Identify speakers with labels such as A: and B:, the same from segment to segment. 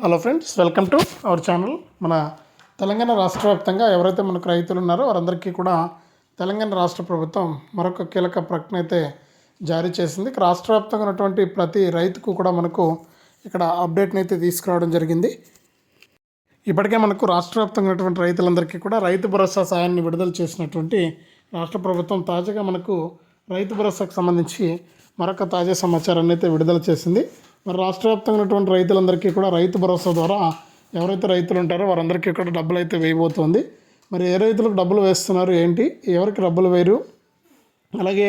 A: Hello friends welcome to our channel మన తెలంగాణ రాష్ట్ర వ్యాప్తంగా ఎవరైతే మనకు రైతులు ఉన్నారో వారందరికీ కూడా తెలంగాణ రాష్ట్ర ప్రభుత్వం మరొక కీలక ప్రకటన అయితే జారీ చేసింది. రాష్ట్ర వ్యాప్తంగా ఉన్నటువంటి ప్రతి రైతుకు కూడా మనకు ఇక్కడ అప్డేట్ని అయితే తీసుకురావడం జరిగింది. ఇప్పటికే మనకు రాష్ట్ర వ్యాప్తంగా ఉన్నటువంటి రైతులందరికీ కూడా రైతు భరోసా సాయాన్ని విడుదల చేసినటువంటి రాష్ట్ర ప్రభుత్వం తాజాగా మనకు రైతు భరోసాకు సంబంధించి మరొక తాజా సమాచారాన్ని అయితే విడుదల చేసింది. మరి రాష్ట్ర వ్యాప్తంగా ఉన్నటువంటి రైతులందరికీ కూడా రైతు భరోసా ద్వారా ఎవరైతే రైతులు ఉంటారో వారందరికీ కూడా డబ్బులు అయితే వేయబోతోంది. మరి ఏ రైతులకు డబ్బులు వేస్తున్నారు ఏంటి? ఎవరికి డబ్బులు వేయరు? అలాగే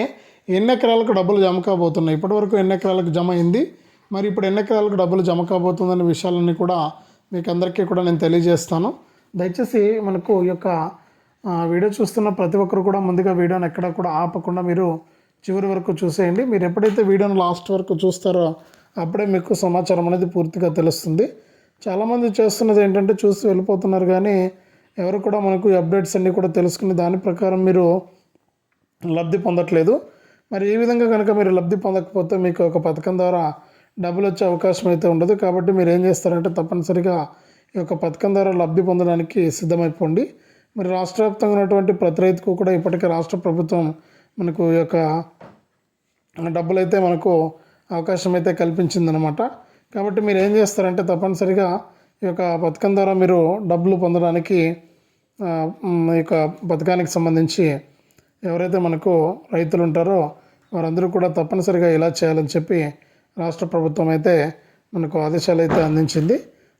A: ఎన్ని ఎకరాలకు డబ్బులు జమ కాబోతున్నాయి? ఇప్పటివరకు ఎన్ని ఎకరాలకు జమ అయింది. మరి ఇప్పుడు ఎన్ని ఎకరాలకు డబ్బులు జమ కాబోతుందనే విషయాలన్నీ కూడా మీకు అందరికీ కూడా నేను తెలియజేస్తాను. దయచేసి మనకు ఈ యొక్క వీడియో చూస్తున్న ప్రతి ఒక్కరు కూడా ముందుగా వీడియోని ఎక్కడ కూడా ఆపకుండా మీరు చివరి వరకు చూసేయండి. మీరు ఎప్పుడైతే వీడియోని లాస్ట్ వరకు చూస్తారో అప్పుడే మీకు సమాచారం అనేది పూర్తిగా తెలుస్తుంది. చాలామంది చేస్తున్నది ఏంటంటే చూసి వెళ్ళిపోతున్నారు కానీ ఎవరు కూడా మనకు అప్డేట్స్ అన్నీ కూడా తెలుసుకుని దాని ప్రకారం మీరు లబ్ధి పొందట్లేదు. మరి ఈ విధంగా కనుక మీరు లబ్ధి పొందకపోతే మీకు ఒక పథకం ద్వారా డబ్బులు వచ్చే అవకాశం అయితే ఉండదు. కాబట్టి మీరు ఏం చేస్తారంటే తప్పనిసరిగా ఈ యొక్క పథకం ద్వారా లబ్ధి పొందడానికి సిద్ధమైపోండి. మరి రాష్ట్ర వ్యాప్తంగా ఉన్నటువంటి ప్రతి రైతుకు కూడా ఇప్పటికే రాష్ట్ర ప్రభుత్వం మనకు ఈ యొక్క డబ్బులు అయితే మనకు అవకాశం అయితే కల్పించిందనమాట కాబట్టి మీరు ఏం చేస్తారంటే తప్పనిసరిగా ఈ యొక్క పథకం ద్వారా మీరు డబ్బులు పొందడానికి ఈ యొక్క పథకానికి సంబంధించి ఎవరైతే మనకు రైతులు ఉంటారో వారందరూ కూడా తప్పనిసరిగా ఇలా చేయాలని చెప్పి రాష్ట్ర ప్రభుత్వం అయితే మనకు ఆదేశాలు అయితే అందించింది.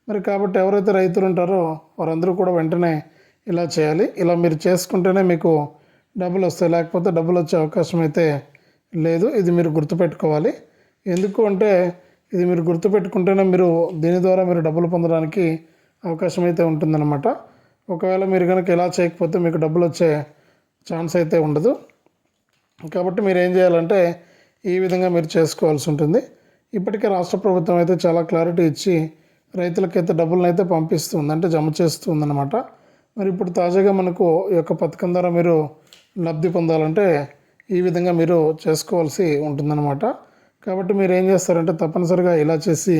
A: మరి కాబట్టి ఎవరైతే రైతులు ఉంటారో వారందరూ కూడా వెంటనే ఇలా చేయాలి. ఇలా మీరు చేసుకుంటేనే మీకు డబ్బులు వస్తాయి. లేకపోతే డబ్బులు వచ్చే అవకాశం అయితే లేదు. ఇది మీరు గుర్తుపెట్టుకోవాలి. ఎందుకు అంటే ఇది మీరు గుర్తుపెట్టుకుంటేనే మీరు దీని ద్వారా మీరు డబ్బులు పొందడానికి అవకాశం అయితే ఉంటుందన్నమాట. ఒకవేళ మీరు కనుక ఇలా చేయకపోతే మీకు డబ్బులు వచ్చే ఛాన్స్ అయితే ఉండదు. కాబట్టి మీరు ఏం చేయాలంటే ఈ విధంగా మీరు చేసుకోవాల్సి ఉంటుంది. ఇప్పటికే రాష్ట్ర ప్రభుత్వం అయితే చాలా క్లారిటీ ఇచ్చి రైతులకైతే డబ్బులను అయితే పంపిస్తుంది అంటే జమ చేస్తుందన్నమాట. మరి ఇప్పుడు తాజాగా మనకు ఈ యొక్క పథకం ద్వారా మీరు లబ్ధి పొందాలంటే ఈ విధంగా మీరు చేసుకోవాల్సి ఉంటుందన్నమాట. కాబట్టి మీరు ఏం చేస్తారంటే తప్పనిసరిగా ఇలా చేసి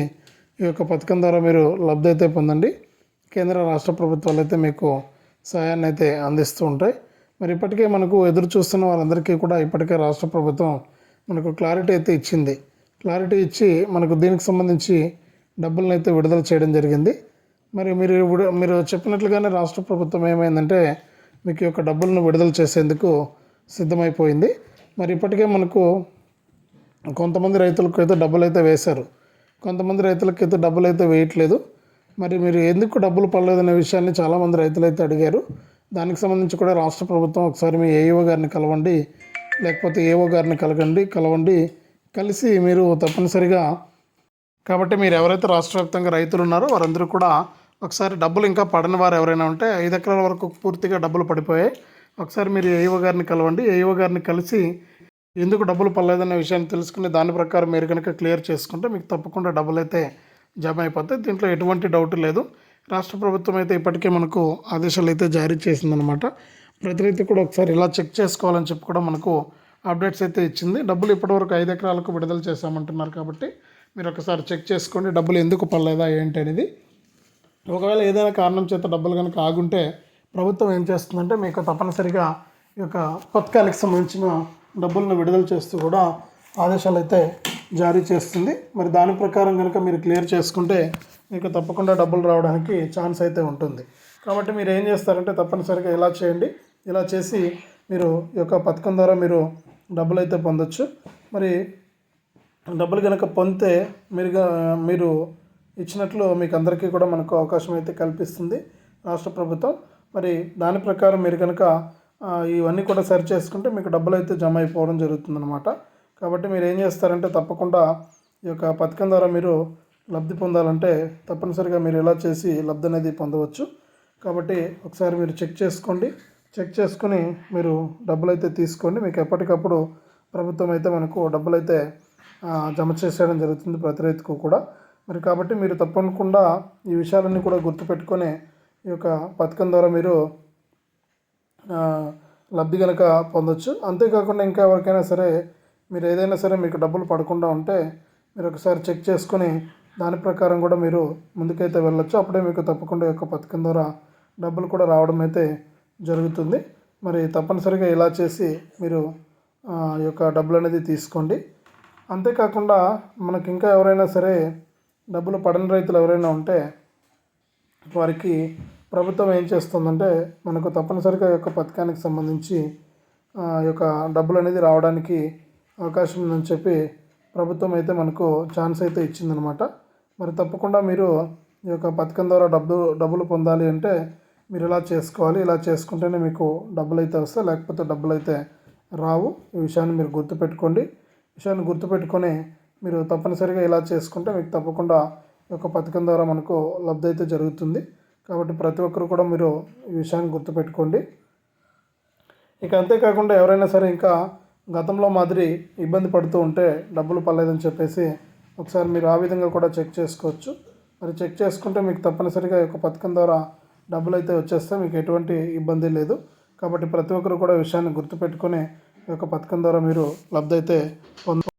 A: ఈ యొక్క పథకం ద్వారా మీరు లబ్ధి అయితే పొందండి. కేంద్ర రాష్ట్ర ప్రభుత్వాలు అయితే మీకు సహాయాన్ని అయితే అందిస్తూ ఉంటాయి. మరి ఇప్పటికే మనకు ఎదురు చూస్తున్న వారందరికీ కూడా ఇప్పటికే రాష్ట్ర ప్రభుత్వం మనకు క్లారిటీ అయితే ఇచ్చింది. క్లారిటీ ఇచ్చి మనకు దీనికి సంబంధించి డబ్బులను అయితే విడుదల చేయడం జరిగింది. మరి మీరు మీరు చెప్పినట్లుగానే రాష్ట్ర ప్రభుత్వం ఏమైందంటే మీకు యొక్క డబ్బులను విడుదల చేసేందుకు సిద్ధమైపోయింది. మరి ఇప్పటికే మనకు కొంతమంది రైతులకు అయితే డబ్బులు అయితే వేశారు. కొంతమంది రైతులకు అయితే డబ్బులు అయితే వేయట్లేదు. మరి మీరు ఎందుకు డబ్బులు పడలేదనే విషయాన్ని చాలామంది రైతులు అయితే అడిగారు. దానికి సంబంధించి కూడా రాష్ట్ర ప్రభుత్వం ఒకసారి మీ ఏఈఓ గారిని కలవండి లేకపోతే ఏఓ గారిని కలగండి కలవండి. కలిసి మీరు తప్పనిసరిగా కాబట్టి మీరు ఎవరైతే రాష్ట్ర వ్యాప్తంగా రైతులు ఉన్నారో వారందరూ కూడా ఒకసారి డబ్బులు ఇంకా పడని వారు ఎవరైనా ఉంటే ఐదు ఎకరాల వరకు పూర్తిగా డబ్బులు పడిపోయాయి. ఒకసారి మీరు ఏఈఓ గారిని కలవండి. ఏఈఓ గారిని కలిసి ఎందుకు డబ్బులు పడలేదనే విషయాన్ని తెలుసుకుని దాని ప్రకారం మీరు కనుక క్లియర్ చేసుకుంటే మీకు తప్పకుండా డబ్బులు అయితే జమ అయిపోతాయి దీంట్లో ఎటువంటి డౌట్ లేదు. రాష్ట్ర ప్రభుత్వం అయితే ఇప్పటికే మనకు ఆదేశాలు అయితే జారీ చేసిందనమాట ప్రతి రైతు కూడా ఒకసారి ఇలా చెక్ చేసుకోవాలని చెప్పి కూడా మనకు అప్డేట్స్ అయితే ఇచ్చింది. డబ్బులు ఇప్పటివరకు ఐదు ఎకరాలకు విడుదల చేశామంటున్నారు కాబట్టి మీరు ఒకసారి చెక్ చేసుకోండి డబ్బులు ఎందుకు పడలేదా ఏంటి అనేది. ఒకవేళ ఏదైనా కారణం చేత డబ్బులు కనుక ఆగుంటే ప్రభుత్వం ఏం చేస్తుందంటే మీకు తప్పనిసరిగా ఈ యొక్క పథకానికి సంబంధించిన డబ్బులను విడుదల చేస్తూ కూడా ఆదేశాలు అయితే జారీ చేస్తుంది. మరి దాని ప్రకారం కనుక మీరు క్లియర్ చేసుకుంటే మీకు తప్పకుండా డబ్బులు రావడానికి ఛాన్స్ అయితే ఉంటుంది. కాబట్టి మీరు ఏం చేస్తారంటే తప్పనిసరిగా ఇలా చేయండి. ఇలా చేసి మీరు ఈ యొక్క పథకం ద్వారా మీరు డబ్బులు అయితే పొందొచ్చు. మరి డబ్బులు కనుక పొందితే మీరుగా మీరు ఇచ్చినట్లు మీకు అందరికీ కూడా మనకు అవకాశం అయితే కల్పిస్తుంది రాష్ట్ర ప్రభుత్వం. మరి దాని ప్రకారం మీరు కనుక ఇవన్నీ కూడా సరి చేసుకుంటే మీకు డబ్బులు అయితే జమ అయిపోవడం జరుగుతుందన్నమాట. కాబట్టి మీరు ఏం చేస్తారంటే తప్పకుండా ఈ యొక్క పథకం ద్వారా మీరు లబ్ధి పొందాలంటే తప్పనిసరిగా మీరు ఇలా చేసి లబ్ధి అనేది పొందవచ్చు. కాబట్టి ఒకసారి మీరు చెక్ చేసుకోండి. చెక్ చేసుకుని మీరు డబ్బులు అయితే తీసుకోండి. మీకు ఎప్పటికప్పుడు ప్రభుత్వం అయితే మనకు డబ్బులు అయితే జమ చేసేయడం జరుగుతుంది ప్రతి రైతుకు కూడా. మరి కాబట్టి మీరు తప్పకుండా ఈ విషయాలన్నీ కూడా గుర్తుపెట్టుకొని ఈ యొక్క పథకం ద్వారా మీరు లబ్ధి కనుక పొందొచ్చు. అంతేకాకుండా ఇంకా ఎవరికైనా సరే మీరు ఏదైనా సరే మీకు డబ్బులు పడకుండా ఉంటే మీరు ఒకసారి చెక్ చేసుకొని దాని ప్రకారం కూడా మీరు ముందుకైతే వెళ్ళొచ్చు. అప్పుడే మీకు తప్పకుండా యొక్క పథకం ద్వారా డబ్బులు కూడా రావడం అయితే జరుగుతుంది. మరి తప్పనిసరిగా ఇలా చేసి మీరు ఆ, ఈ యొక్క డబ్బులు అనేది తీసుకోండి. అంతేకాకుండా మనకి ఇంకా ఎవరైనా సరే డబ్బులు పడని రైతులు ఎవరైనా ఉంటే వారికి ప్రభుత్వం ఏం చేస్తుందంటే మనకు తప్పనిసరిగా యొక్క పథకానికి సంబంధించి యొక్క డబ్బులు అనేది రావడానికి అవకాశం ఉందని చెప్పి ప్రభుత్వం అయితే మనకు ఛాన్స్ అయితే ఇచ్చిందనమాట. మరి తప్పకుండా మీరు ఈ యొక్క పథకం ద్వారా డబ్బు డబ్బులు పొందాలి అంటే మీరు ఇలా చేసుకోవాలి. ఇలా చేసుకుంటేనే మీకు డబ్బులు అయితే వస్తాయి లేకపోతే డబ్బులు అయితే రావు. ఈ విషయాన్ని మీరు గుర్తుపెట్టుకోండి. విషయాన్ని గుర్తుపెట్టుకొని మీరు తప్పనిసరిగా ఇలా చేసుకుంటే మీకు తప్పకుండా ఈ యొక్క పథకం ద్వారా మనకు లబ్ధి అయితే జరుగుతుంది. కాబట్టి ప్రతి ఒక్కరు కూడా మీరు ఈ విషయాన్ని గుర్తుపెట్టుకోండి. ఇక అంతేకాకుండా ఎవరైనా సరే ఇంకా గతంలో మాదిరి ఇబ్బంది పడుతూ ఉంటే డబ్బులు పర్లేదని చెప్పేసి ఒకసారి మీరు ఆ విధంగా కూడా చెక్ చేసుకోవచ్చు. మరి చెక్ చేసుకుంటే మీకు తప్పనిసరిగా ఈ యొక్క పథకం ద్వారా డబ్బులు అయితే వచ్చేస్తే మీకు ఎటువంటి ఇబ్బంది లేదు. కాబట్టి ప్రతి ఒక్కరు కూడా విషయాన్ని గుర్తుపెట్టుకొని ఈ యొక్క పథకం ద్వారా మీరు లబ్ధి అయితే పొంద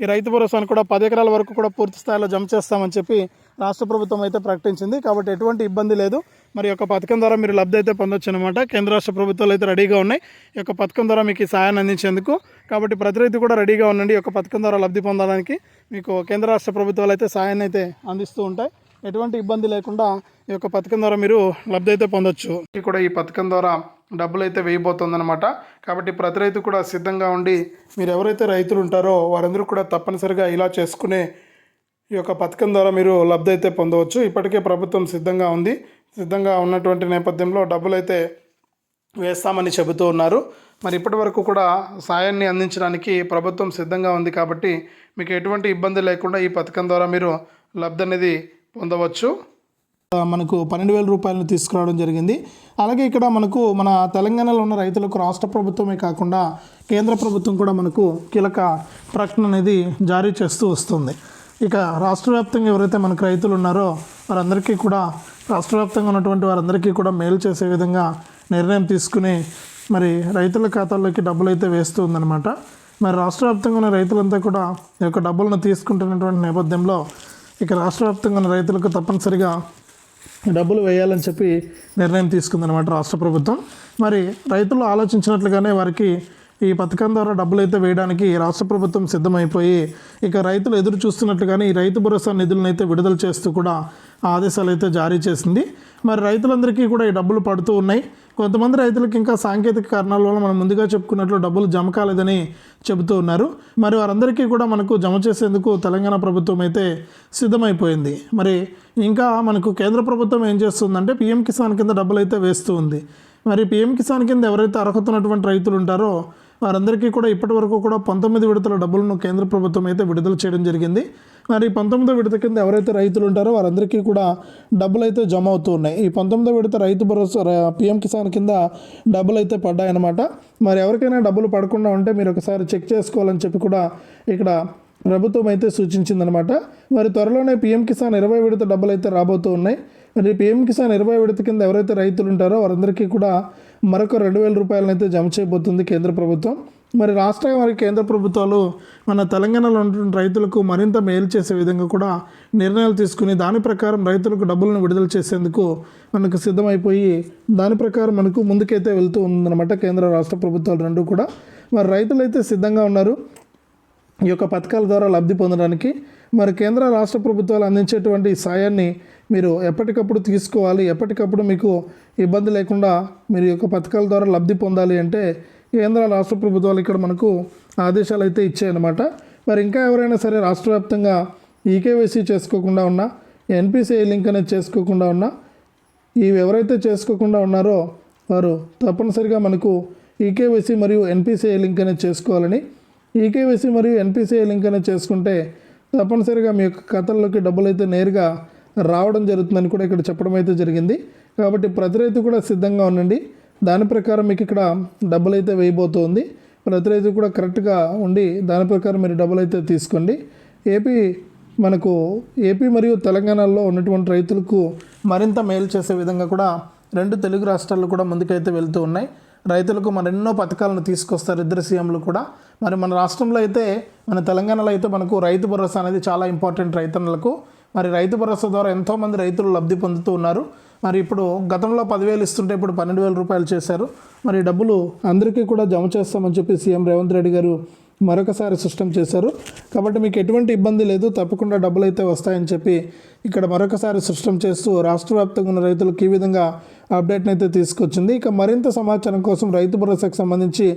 A: ఈ రైతు భరోసాను కూడా పది ఎకరాల వరకు కూడా పూర్తి స్థాయిలో జమ చేస్తామని చెప్పి రాష్ట్ర ప్రభుత్వం అయితే ప్రకటించింది. కాబట్టి ఎటువంటి ఇబ్బంది లేదు. మరి యొక్క పథకం ద్వారా మీరు లబ్ధి అయితే పొందొచ్చు అనమాట కేంద్ర రాష్ట్ర ప్రభుత్వాలు అయితే రెడీగా ఉన్నాయి. ఈ యొక్క పథకం ద్వారా మీకు ఈ సాయాన్ని అందించేందుకు. కాబట్టి ప్రతి రైతు కూడా రెడీగా ఉండండి. ఈ యొక్క పథకం ద్వారా లబ్ధి పొందడానికి మీకు కేంద్ర రాష్ట్ర ప్రభుత్వాలు అయితే సాయాన్ని అయితే అందిస్తూ ఉంటాయి. ఎటువంటి ఇబ్బంది లేకుండా ఈ యొక్క పథకం ద్వారా మీరు లబ్ధి అయితే పొందొచ్చు. ఇది కూడా ఈ పథకం ద్వారా డబ్బులు అయితే వేయబోతోందనమాట కాబట్టి ప్రతి రైతు కూడా సిద్ధంగా ఉండి మీరు ఎవరైతే రైతులు ఉంటారో వారందరూ కూడా తప్పనిసరిగా ఇలా చేసుకునే ఈ యొక్క పథకం ద్వారా మీరు లబ్ధి అయితే పొందవచ్చు. ఇప్పటికే ప్రభుత్వం సిద్ధంగా ఉంది. సిద్ధంగా ఉన్నటువంటి నేపథ్యంలో డబ్బులు అయితే వేస్తామని చెబుతూ ఉన్నారు. మరి ఇప్పటి వరకు కూడా సాయాన్ని అందించడానికి ప్రభుత్వం సిద్ధంగా ఉంది కాబట్టి మీకు ఎటువంటి ఇబ్బంది లేకుండా ఈ పథకం ద్వారా మీరు లబ్ధి అనేది పొందవచ్చు. మనకు పన్నెండు వేల రూపాయలను తీసుకురావడం జరిగింది. అలాగే ఇక్కడ మనకు మన తెలంగాణలో ఉన్న రైతులకు రాష్ట్ర ప్రభుత్వమే కాకుండా కేంద్ర ప్రభుత్వం కూడా మనకు కీలక ప్రకటన అనేది జారీ చేస్తూ వస్తుంది. ఇక రాష్ట్ర వ్యాప్తంగా ఎవరైతే మనకు రైతులు ఉన్నారో వారందరికీ కూడా రాష్ట్ర వ్యాప్తంగా ఉన్నటువంటి వారందరికీ కూడా మేలు చేసే విధంగా నిర్ణయం తీసుకుని మరి రైతుల ఖాతాల్లోకి డబ్బులు అయితే వేస్తూ ఉందన్నమాట. మరి రాష్ట్ర వ్యాప్తంగా ఉన్న రైతులంతా కూడా ఈ యొక్క డబ్బులను తీసుకుంటున్నటువంటి నేపథ్యంలో ఇక రాష్ట్ర వ్యాప్తంగా ఉన్న రైతులకు తప్పనిసరిగా డబ్బులు వేయాలని చెప్పి నిర్ణయం తీసుకుందనమాట రాష్ట్ర ప్రభుత్వం. మరి రైతులు ఆలోచించినట్లుగానే వారికి ఈ పథకం ద్వారా డబ్బులు అయితే వేయడానికి రాష్ట్ర ప్రభుత్వం సిద్ధమైపోయి ఇక రైతులు ఎదురు చూస్తున్నట్లుగానే ఈ రైతు భరోసా నిధులను అయితే విడుదల చేస్తూ కూడా ఆదేశాలు అయితే జారీ చేసింది. మరి రైతులందరికీ కూడా ఈ డబ్బులు పడుతూ ఉన్నాయి. కొంతమంది రైతులకు ఇంకా సాంకేతిక కారణాల వల్ల మనం ముందుగా చెప్పుకున్నట్లు డబ్బులు జమ కాలేదని చెబుతూ ఉన్నారు. మరి వారందరికీ కూడా మనకు జమ చేసేందుకు తెలంగాణ ప్రభుత్వం అయితే సిద్ధమైపోయింది. మరి ఇంకా మనకు కేంద్ర ప్రభుత్వం ఏం చేస్తుందంటే పిఎం కిసాన్ కింద డబ్బులు అయితే వేస్తూ ఉంది. మరి పిఎం కిసాన్ కింద ఎవరైతే అర్హత ఉన్నటువంటి రైతులు ఉంటారో వారందరికీ కూడా ఇప్పటి వరకు కూడా పంతొమ్మిది విడతల డబ్బులను కేంద్ర ప్రభుత్వం అయితే విడుదల చేయడం జరిగింది. మరి పంతొమ్మిదో విడత కింద ఎవరైతే రైతులు ఉంటారో వారందరికీ కూడా డబ్బులు అయితే జమ అవుతూ ఉన్నాయి. ఈ పంతొమ్మిదో విడత రైతు భరోసా పిఎం కిసాన్ కింద డబ్బులు అయితే పడ్డాయన్నమాట. మరి ఎవరికైనా డబ్బులు పడకుండా ఉంటే మీరు ఒకసారి చెక్ చేసుకోవాలని చెప్పి కూడా ఇక్కడ ప్రభుత్వం అయితే సూచించిందనమాట మరి త్వరలోనే పీఎం కిసాన్ ఇరవై విడత డబ్బులు అయితే రాబోతూ ఉన్నాయి. మరి పీఎం కిసాన్ ఇరవై విడత కింద ఎవరైతే రైతులు ఉంటారో వారందరికీ కూడా మరొక రెండు వేల రూపాయలను అయితే జమ చేయబోతుంది కేంద్ర ప్రభుత్వం. మరి రాష్ట్ర మరి కేంద్ర ప్రభుత్వాలు మన తెలంగాణలో ఉన్నటువంటి రైతులకు మరింత మేలు చేసే విధంగా కూడా నిర్ణయాలు తీసుకుని దాని ప్రకారం రైతులకు డబ్బులను విడుదల చేసేందుకు మనకు సిద్ధమైపోయి దాని ప్రకారం మనకు ముందుకైతే వెళ్తూ ఉందన్నమాట కేంద్ర రాష్ట్ర ప్రభుత్వాలు రెండు కూడా. మరి రైతులు అయితే సిద్ధంగా ఉన్నారు. ఈ యొక్క పథకాల ద్వారా లబ్ధి పొందడానికి. మరి కేంద్ర రాష్ట్ర ప్రభుత్వాలు అందించేటువంటి సాయాన్ని మీరు ఎప్పటికప్పుడు తీసుకోవాలి. ఎప్పటికప్పుడు మీకు ఇబ్బంది లేకుండా మీరు ఈ యొక్క పథకాల ద్వారా లబ్ధి పొందాలి అంటే కేంద్ర రాష్ట్ర ప్రభుత్వాలు ఇక్కడ మనకు ఆదేశాలు అయితే ఇచ్చాయన్నమాట. మరి ఇంకా ఎవరైనా సరే రాష్ట్ర వ్యాప్తంగా ఈకేవైసీ చేసుకోకుండా ఉన్నా ఎన్పిసిఐ లింక్ అనేది చేసుకోకుండా ఉన్నా ఇవి ఎవరైతే చేసుకోకుండా ఉన్నారో వారు తప్పనిసరిగా మనకు ఈకేవైసీ మరియు ఎన్పిసిఐ లింక్ అనేది చేసుకోవాలని ఈకేవైసీ మరియు ఎన్పిసిఐ లింక్ అనేది చేసుకుంటే తప్పనిసరిగా మీ యొక్క ఖాతాల్లోకి డబ్బులు అయితే నేరుగా రావడం జరుగుతుందని కూడా ఇక్కడ చెప్పడం అయితే జరిగింది. కాబట్టి ప్రతి రైతు కూడా సిద్ధంగా ఉండండి. దాని ప్రకారం మీకు ఇక్కడ డబ్బులు అయితే వేయబోతోంది. ప్రతి రైతు కూడా కరెక్ట్గా ఉండి దాని ప్రకారం మీరు డబ్బులు అయితే తీసుకోండి. ఏపీ మనకు ఏపీ మరియు తెలంగాణలో ఉన్నటువంటి రైతులకు మరింత మేలు చేసే విధంగా కూడా రెండు తెలుగు రాష్ట్రాలు కూడా ముందుకైతే వెళ్తూ ఉన్నాయి. రైతులకు మన ఎన్నో పథకాలను తీసుకొస్తారు ఇద్దరు సీఎంలు కూడా. మరి మన రాష్ట్రంలో అయితే మన తెలంగాణలో అయితే మనకు రైతు భరోసా అనేది చాలా ఇంపార్టెంట్ రైతన్నలకు. మరి రైతు భరోసా ద్వారా ఎంతోమంది రైతులు లబ్ధి పొందుతూ ఉన్నారు. మరి ఇప్పుడు గతంలో పదివేలు ఇస్తుంటే ఇప్పుడు పన్నెండు వేల రూపాయలు చేశారు. మరి డబ్బులు అందరికీ కూడా జమ చేస్తామని చెప్పి సీఎం రేవంత్ రెడ్డి గారు మరొకసారి స్పష్టం చేశారు. కాబట్టి మీకు ఎటువంటి ఇబ్బంది లేదు తప్పకుండా డబ్బులు అయితే వస్తాయని చెప్పి ఇక్కడ మరొకసారి స్పష్టం చేస్తూ రాష్ట్ర వ్యాప్తంగా ఉన్న రైతులకు ఈ విధంగా అప్డేట్ని అయితే తీసుకొచ్చింది. ఇక మరింత సమాచారం కోసం రైతు భరోసాకు సంబంధించి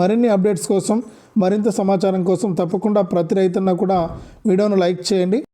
A: మరిన్ని అప్డేట్స్ కోసం మరింత సమాచారం కోసం తప్పకుండా ప్రతి రైతున్న కూడా వీడియోను లైక్ చేయండి.